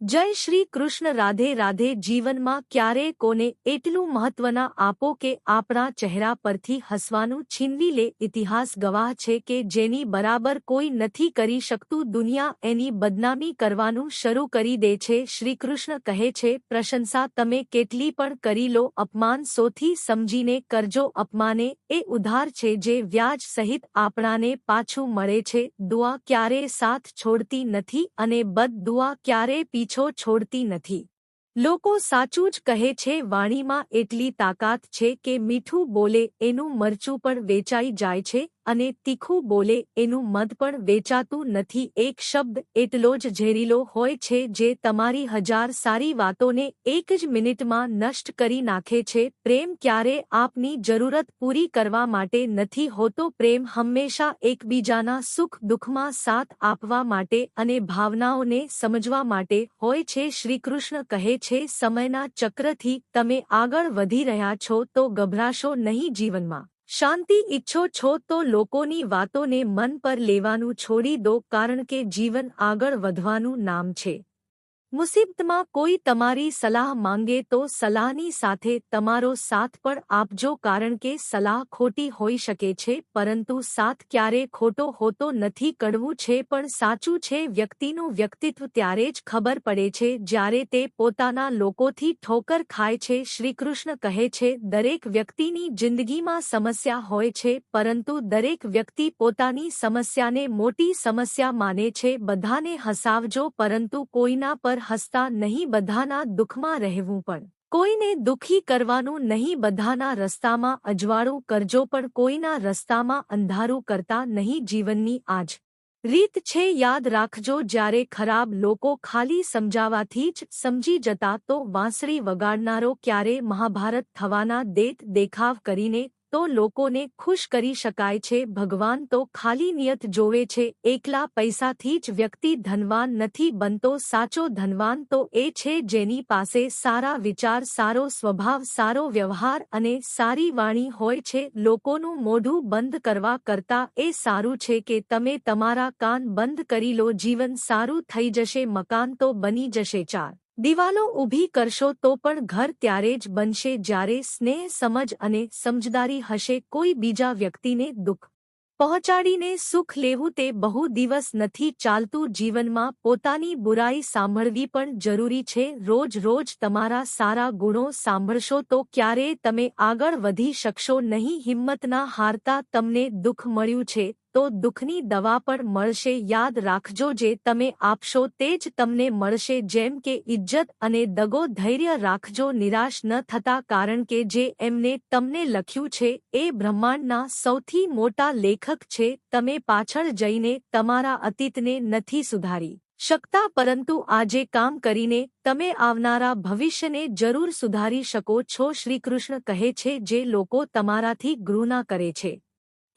જય શ્રી કૃષ્ણ, રાધે રાધે. જીવનમાં ક્યારે કોને એટલું મહત્વના આપો કે આપણા ચહેરા પરથી હસવાનું છીનવી લે? ઇતિહાસ ગવાહ છે કે જેની બરાબર કોઈ નથી કરી શકતું. દુનિયા એની બદનામી કરવાનું શરૂ કરી દે છે. શ્રીકૃષ્ણ કહે છે, પ્રશંસા તમે કેટલી પણ કરી લો, અપમાન સોથી સમજીને કરજો. અપમાને એ ઉધાર છે જે વ્યાજ સહિત આપણાને પાછું મળે છે. દુઆ ક્યારે સાથ છોડતી નથી અને બદ દુઆ ક્યારે પી પીછો છોડતી નથી. લોકો સાચું જ કહે છે, વાણીમાં એટલી તાકાત છે કે મીઠું બોલે, એનું મરચું પણ વેચાઈ જાય છે અને તીખું બોલે એનું મદ પણ વેચાતું નથી. એક શબ્દ એટલો જ ઝેરીલો હોય છે જે તમારી હજાર સારી વાતોને એક જ મિનિટમાં નષ્ટ કરી નાખે છે. પ્રેમ ક્યારે આપની જરૂરત પૂરી કરવા માટે નથી હોતો. પ્રેમ હંમેશા એકબીજાના સુખ દુઃખમાં સાથ આપવા માટે અને ભાવનાઓને સમજવા માટે હોય છે. શ્રીકૃષ્ણ કહે છે, સમયના ચક્રથી તમે આગળ વધી રહ્યા છો તો ગભરાશો નહીં જીવનમાં. શાંતિ ઈચ્છો છો તો લોકોની વાતોને મન પર લેવાનું છોડી દો કારણ કે જીવન આગળ વધવાનું નામ છે. મુસીબતમાં કોઈ તમારી સલાહ માંગે તો સલાહની સાથે તમારો સાથ પણ આપજો કારણ કે સલાહ ખોટી હોઈ શકે છે, પરંતુ સાથ ક્યારે ખોટો હોતો નથી કડવું છે પણ સાચું છે વ્યક્તિનું વ્યક્તિત્વ ત્યારે જ ખબર પડે છે જ્યારે તે પોતાના લોકોથી ઠોકર ખાય છે, શ્રીકૃષ્ણ કહે છે, દરેક વ્યક્તિની જિંદગીમાં સમસ્યા હોય છે, પરંતુ દરેક વ્યક્તિ પોતાની સમસ્યાને મોટી સમસ્યા માને છે, બધાને હસાવજો પરંતુ કોઈના પર પર હસતા નહીં બધાના દુઃખમાં રહેવું પણ. કોઈને દુઃખી કરવાનું નહીં બધાના રસ્તામાં અજવાળું કરજો પણ કોઈના રસ્તામાં અંધારું કરતા નહીં જીવનની આજ. રીત છે યાદ રાખજો જ્યારે ખરાબ લોકો ખાલી સમજાવાથી જ સમજી જતા તો વાંસળી વગાડનારો ક્યારે મહાભારત થવાના દેત દેખાવ કરીને તો લોકોને ખુશ કરી શકાય છે. ભગવાન તો ખાલી નિયત જોવે છે. એકલા પૈસાથી જ વ્યક્તિ ધનવાન નથી બનતો. સાચો ધનવાન તો એ છે જેની પાસે સારા વિચાર, સારો સ્વભાવ, સારો વ્યવહાર અને સારી વાણી હોય છે. લોકોનું મોઢું બંધ કરવા કરતા એ સારું છે કે તમે તમારા કાન બંધ કરી લો. જીવન સારું થઈ જશે, મકાન તો બની જશે. ચાર દિવાલો ઊભી કરશો તો પણ ઘર ત્યારે જ બનશે જ્યારે સ્નેહ, સમજ અને સમજદારી હશે કોઈ બીજા વ્યક્તિને દુઃખ. પહોંચાડીને સુખ લેવું તે બહુ દિવસ નથી ચાલતું જીવનમાં. પોતાની બુરાઈ સાંભળવી પણ જરૂરી છે. રોજ રોજ તમારા સારા ગુણો સાંભળશો તો ક્યારેય તમે આગળ વધી શકશો નહીં. હિંમતના હારતા તમને દુઃખ મળ્યું છે. તો દુઃખની દવા પણ મળશે. યાદ રાખજો જે તમે આપશો તે જ તમને મળશે. જેમ કે ઇજ્જત અને દગો ધૈર્ય રાખજો. નિરાશ ન થતા કારણ કે જે એમને તમને લખ્યું છે એ બ્રહ્માંડના સૌથી મોટા લેખક છે. તમે પાછળ જઈને તમારા અતીતને નથી સુધારી શકતા, પરંતુ આજે કામ કરીને તમે આવનારા ભવિષ્યને જરૂર સુધારી શકો છો. શ્રીકૃષ્ણ કહે છે, જે લોકો તમારાથી ગૃહના કરે છે.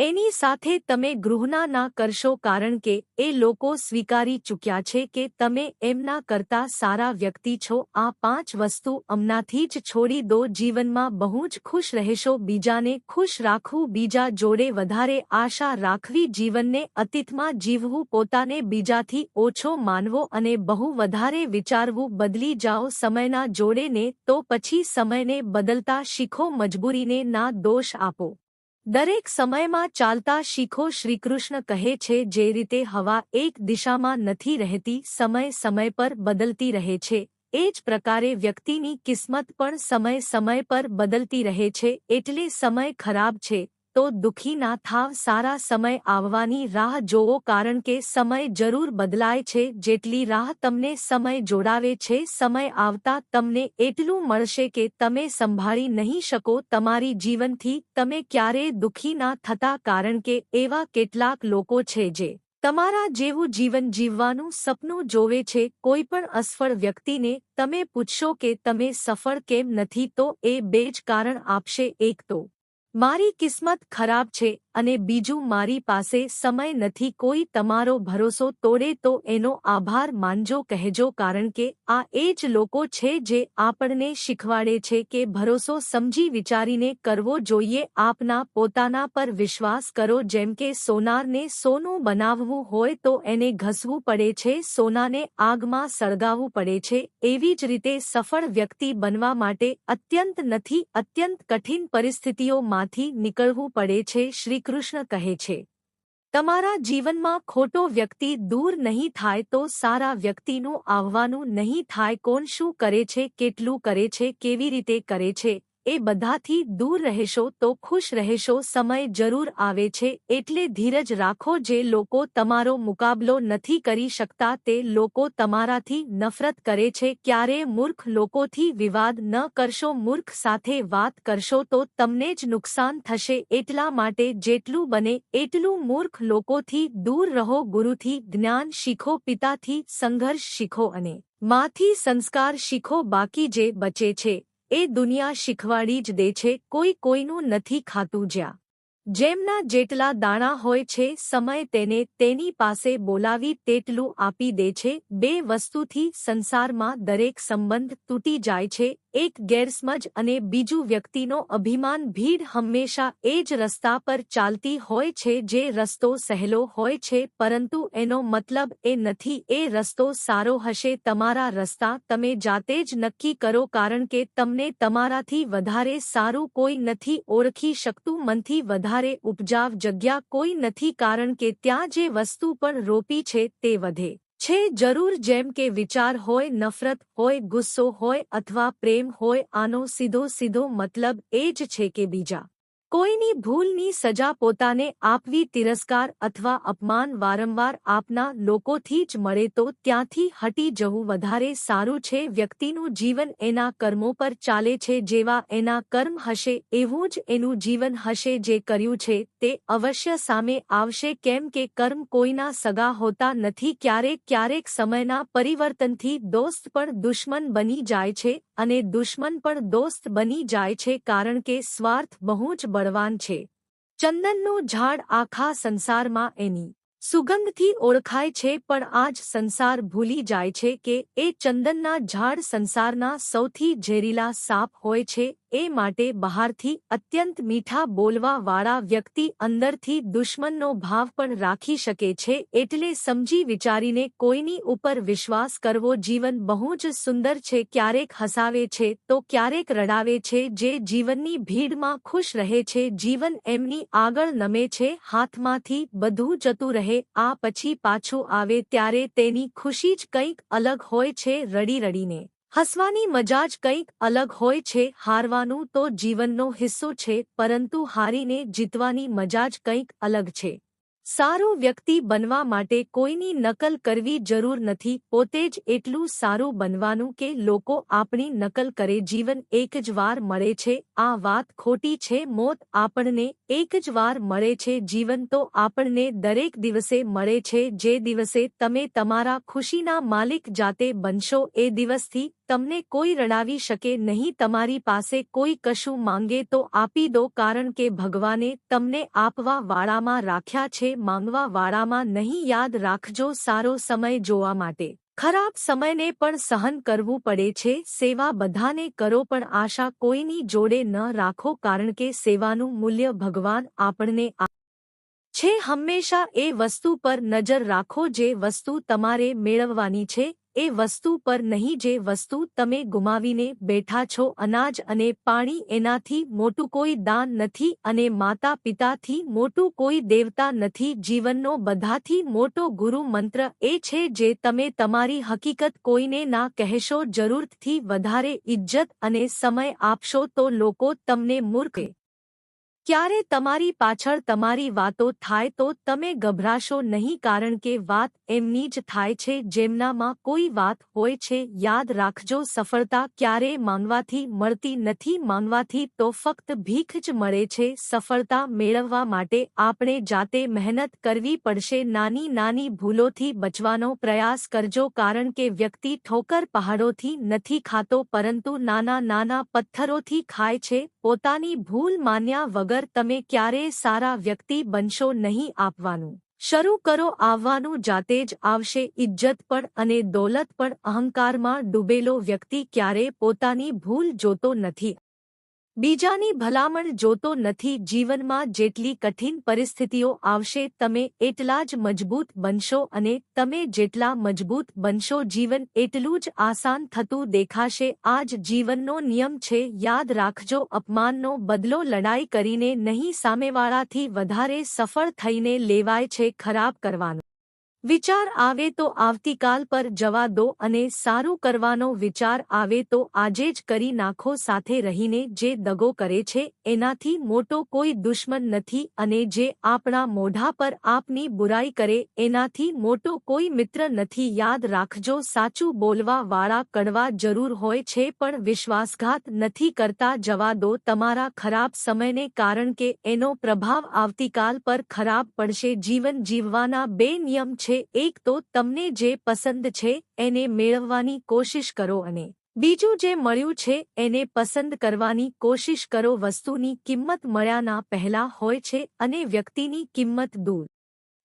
એની સાથે તમે ગૃહના ના કરશો કારણ કે એ લોકો સ્વીકારી ચૂક્યા છે કે તમે એમના કરતા સારા વ્યક્તિ છો. આ પાંચ વસ્તુ અમનાથી જ છોડી દો. જીવનમાં બહુ જ ખુશ રહેશો. બીજાને ખુશ રાખવું. બીજા જોડે વધારે આશા રાખવી. જીવનને અતીતમાં જીવવું. પોતાને બીજાથી ઓછો માનવો અને બહુ વધારે વિચારવું. બદલી જાઓ સમયના જોડેને તો પછી સમયને બદલતા શીખો. મજબૂરીને ના દોષ આપો. દરેક સમયમાં ચાલતા શીખો શ્રીકૃષ્ણ કહે છે, જે રીતે હવા એક દિશામાં નથી રહેતી, સમય સમય પર બદલતી રહે છે. એ જ પ્રકારે વ્યક્તિની કિસ્મત પણ સમય સમય પર બદલતી રહે છે, એટલે સમય ખરાબ છે. તો દુઃખી ના થાવ સારા સમય આવવાની રાહ જોવો કારણ કે સમય જરૂર બદલાય છે. જેટલી રાહ તમને સમય જોડાવે છે, સમય આવતા તમને એટલું મળશે કે તમે સંભાળી નહીં શકો તમારી જીવનથી. તમે ક્યારેય દુઃખી ના થતા કારણ કે એવા કેટલાક લોકો છે જે તમારા જેવું જીવન જીવવાનું સપનું જોવે છે. કોઈ પણ અસફળ વ્યક્તિને તમે પૂછશો કે તમે સફળ કેમ નથી તો એ બે જ કારણ આપશે. એક તો મારી કિસ્મત ખરાબ છે અને બીજું મારી પાસે સમય નથી, કોઈ તમારો ભરોસો તોડે તો એનો આભાર માનજો, કહેજો, કારણ કે આ એ જ લોકો છે જે આપણને શીખવાડે છે કે ભરોસો સમજી વિચારીને કરવો જોઈએ, આપના પોતાના પર વિશ્વાસ કરો, જેમ કે સોનારને સોનું બનાવવું હોય તો એને ઘસવું પડે છે, સોનાને આગમાં સળગાવવું પડે છે, એવી જ રીતે સફળ વ્યક્તિ બનવા માટે અત્યંત નથી, અત્યંત કઠિન પરિસ્થિતિઓમાં માંથી નીકળવું પડે છે, શ્રીકૃષ્ણ કહે છે. તમારા જીવનમાં ખોટો વ્યક્તિ દૂર નહીં થાય તો સારા વ્યક્તિનું આવવાનું નહીં થાય. કોણ શું કરે છે, કેટલું કરે છે, કેવી રીતે કરે છે? એ બધાથી દૂર રહેશો તો ખુશ રહેશો, સમય જરૂર આવે છે, એટલે ધીરજ રાખો જે લોકો તમારો મુકાબલો નથી કરી શકતા, તે લોકો તમારાથી નફરત કરે છે, ક્યારે મૂર્ખ લોકોથી વિવાદ ન કરશો, મૂર્ખ સાથે વાત કરશો તો તમને જ નુકસાન થશે, એટલા માટે જેટલું બને એટલું મૂર્ખ લોકોથી દૂર રહો, ગુરુથી જ્ઞાન શીખો, પિતાથી સંઘર્ષ શીખો અને માથી સંસ્કાર શીખો, બાકી જે બચે છે. એ દુનિયા શીખવાડી જ દે છે કોઈ કોઈનું નથી ખાતું જ્યાં. જેમના જેટલા દાણા હોય છે, સમય તેને તેની પાસે બોલાવી તેટલું આપી દે છે. બે વસ્તુથી સંસારમાં દરેક સંબંધ તૂટી જાય છે, એક ગેરસમજ અને બીજું વ્યક્તિનો અભિમાન ભીડ હંમેશા એ જ રસ્તા પર ચાલતી હોય છે જે રસ્તો સહેલો હોય છે, પરંતુ એનો મતલબ એ નથી, એ રસ્તો સારો હશે, તમારા રસ્તા તમે જાતે જ નક્કી કરો, કારણ કે તમને તમારાથી વધારે સારું કોઈ નથી ઓળખી શકતું, મનથી વધારે વધારે ઉપજાવ જગ્યા કોઈ નથી કારણ કે ત્યાં જે વસ્તુ પણ રોપી છે તે વધે છે. જરૂર જેમ કે વિચાર હોય, નફરત હોય, ગુસ્સો હોય અથવા પ્રેમ હોય, આનો સીધો સીધો મતલબ એ જ છે કે બીજા કોઈની ભૂલની સજા પોતાને આપવી તિરસ્કાર અથવા અપમાન વારંવાર આપના લોકોથી જ મળે તો ત્યાંથી હટી જવું વધારે સારું છે. વ્યક્તિનું જીવન એના કર્મો પર ચાલે છે જેવા એના કર્મ હશે એવું જ એનું જીવન હશે જે કર્યું છે તે અવશ્ય સામે આવશે. કેમ કે કર્મ કોઈના સગા હોતા નથી, ક્યારેક ક્યારેક સમયના પરિવર્તનથી દોસ્ત પણ દુશ્મન બની જાય છે. અને દુશ્મન પણ દોસ્ત બની જાય છે કારણ કે સ્વાર્થ બહુ જ બળવાન છે. ચંદનનું ઝાડ આખા સંસારમાં એની સુગંધથી ઓળખાય છે, પણ આજ સંસાર ભૂલી જાય છે કે એ ચંદનના ઝાડ સંસારના સૌથી ઝેરીલા સાપ હોય છે. એ માટે બહારથી અત્યંત મીઠા બોલવાવાળા વ્યક્તિ અંદરથી દુશ્મનનો ભાવ પણ રાખી શકે છે, એટલે સમજી વિચારીને કોઈની ઉપર વિશ્વાસ કરવો જીવન બહુ જ સુંદર છે. ક્યારેક હસાવે છે, તો ક્યારેક રડાવે છે, જે જીવનની ભીડમાં ખુશ રહે છે. જીવન એમની આગળ નમે છે, હાથમાંથી બધું જતું રહે આ પછી પાછું આવે ત્યારે તેની ખુશી જ કંઈક અલગ હોય છે રડી રડીને હસવાની મજા જ કંઈક અલગ હોય છે, હારવાનું તો જીવનનો હિસ્સો છે, પરંતુ હારીને જીતવાની મજા જ કંઈક અલગ છે. સારું વ્યક્તિ બનવા માટે કોઈની નકલ કરવી જરૂર નથી, પોતે જ એટલું સારું બનવાનું કે લોકો આપણી નકલ કરે, જીવન એક જ વાર મળે છે, આ વાત ખોટી છે, મોત આપણને એક જ વાર મળે છે, જીવન તો આપણને દરેક દિવસે મળે છે, જે દિવસે તમે તમારા ખુશીના માલિક જાતે બનશો, એ દિવસથી તમને કોઈ રડાવી શકે નહીં, તમારી પાસે કોઈ કશું માંગે તો આપી દો, કારણ કે ભગવાને તમને આપવા વાળામાં રાખ્યા છે, માંગવા વાળામાં નહીં. યાદ રાખજો, સારો સમય જોવા માટે. ખરાબ સમયને પણ સહન કરવું પડે છે, સેવા બધાને કરો, પણ આશા કોઈની જોડે ન રાખો, કારણ કે સેવાનું મૂલ્ય ભગવાન આપણને છે. હંમેશા એ વસ્તુ પર નજર રાખો, જે વસ્તુ તમારે મેળવવાની છે. એ વસ્તુ પર નહીં જે વસ્તુ તમે ગુમાવીને બેઠા છો અનાજ અને પાણી એનાથી મોટું કોઈ દાન નથી અને માતા પિતાથી મોટું કોઈ દેવતા નથી. જીવનનો બધાથી મોટો ગુરુ મંત્ર એ છે જે તમે તમારી હકીકત કોઈને ના કહેશો જરૂરથી વધારે ઇજ્જત અને સમય આપશો તો લોકો તમને મૂર્ખે ક્યારે તમારી પાછળ તમારી વાતો થાય તો તમે ગભરાશો નહીં કારણ કે વાત એમની જ થાય છે, જેમનામાં કોઈ વાત હોય છે, યાદ રાખજો સફળતા ક્યારે માંગવાથી મળતી નથી, માંગવાથી તો ફક્ત ભીખ જ મળે છે. સફળતા મેળવવા માટે આપણે જાતે મહેનત કરવી પડશે. નાની નાની ભૂલોથી બચવાનો પ્રયાસ કરજો કારણ કે વ્યક્તિ ઠોકર પહાડોથી નથી ખાતો પરંતુ નાના નાના પથ્થરોથી ખાય છે. પોતાની ભૂલ માન્યા વગર વગર તમે ક્યારેય સારા વ્યક્તિ બનશો નહીં આપવાનું. શરૂ કરો આવવાનું જાતે જ આવશે ઇજ્જત પણ અને દોલત પણ અહંકારમાં ડૂબેલો વ્યક્તિ ક્યારે પોતાની ભૂલ જોતો નથી. બીજાની ભલામણ જોતો નથી જીવનમાં જેટલી કઠિન પરિસ્થિતિઓ આવશે તમે એટલા જ મજબૂત બનશો અને તમે જેટલા મજબૂત બનશો જીવન એટલું જ આસાન થતું દેખાશે. આ જ જીવનનો નિયમ છે, યાદ રાખજો, અપમાનનો બદલો લડાઈ કરીને નહીં સામેવાળાથી વધારે સફળ થઈને લેવાય છે ખરાબ કરવાનું. વિચાર આવે તો આવતીકાલ પર જવા દો અને સારું કરવાનો વિચાર આવે તો આજે જ કરી નાખો સાથે રહીને જે દગો કરે છે, એનાથી મોટો કોઈ દુશ્મન નથી અને જે આપણા મોઢા પર આપની બુરાઈ કરે, એનાથી મોટો કોઈ મિત્ર નથી. યાદ રાખજો, સાચું બોલવા વાળા કડવા જરૂર હોય છે, પણ વિશ્વાસઘાત નથી કરતા. જવા દો તમારા ખરાબ સમયને કારણ કે એનો પ્રભાવ આવતીકાલ પર ખરાબ પડશે. જીવન જીવવાના બે નિયમ છે. છે, એક તો તમને જે પસંદ છે, એને મેળવવાની કોશિશ કરો અને બીજું જે મળ્યું છે, એને પસંદ કરવાની કોશિશ કરો. વસ્તુની કિંમત મળ્યાના પહેલા હોય છે અને વ્યક્તિની કિંમત દૂર.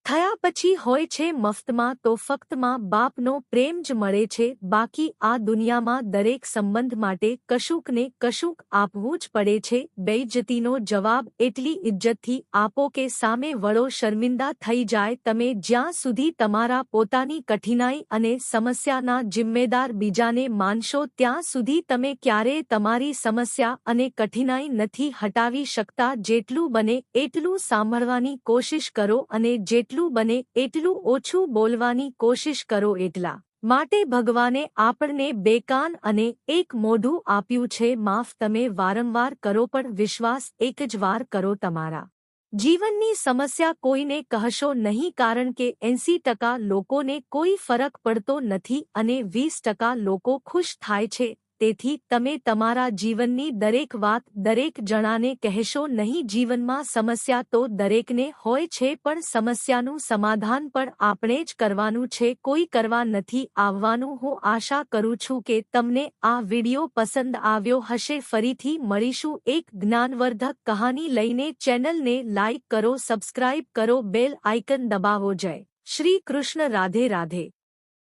થયા પછી હોય છે મફતમાં તો ફક્તમાં બાપનો પ્રેમ જ મળે છે. બાકી આ દુનિયામાં દરેક સંબંધ માટે કશુંક ને કશુંક આપવું જ પડે છે. બેઇજ્જતીનો જવાબ એટલી ઇજ્જતથી આપો કે સામે વળો શર્મિંદા થઈ જાય. તમે જ્યાં સુધી તમારા પોતાની કઠિનાઈ અને સમસ્યાના જિમ્મેદાર બીજાને માનશો ત્યાં સુધી તમે ક્યારેય તમારી સમસ્યા અને કઠિનાઈ નથી હટાવી શકતા. જેટલું બને એટલું સાંભળવાની કોશિશ કરો અને જેટલું જેટલું બને, એટલું ઓછું બોલવાની કોશિશ કરો એટલા માટે ભગવાને આપણને બેકાન અને એક મોઢું આપ્યું છે, માફ તમે વારંવાર કરો પણ વિશ્વાસ એક જ વાર કરો તમારા જીવનની સમસ્યા કોઈને કહશો નહીં કારણ કે એંસી ટકા લોકોને કોઈ ફરક પડતો નથી અને વીસ ટકા લોકો ખુશ થાય છે તેથી તમે તમારા જીવનની દરેક વાત દરેક જણાને કહેશો નહીં, જીવનમાં સમસ્યા તો દરેકને હોય છે, પણ સમસ્યાનું સમાધાન પણ આપણે જ કરવાનું છે, કોઈ કરવા નથી આવવાનું. હું આશા કરું છું કે તમને આ વિડિયો પસંદ આવ્યો હશે. ફરીથી મળીશું એક જ્ઞાનવર્ધક કહાની લઈને. ચેનલને લાઇક કરો, સબસ્ક્રાઇબ કરો, બેલ આઇકન દબાવો. જય શ્રી કૃષ્ણ. રાધે રાધે.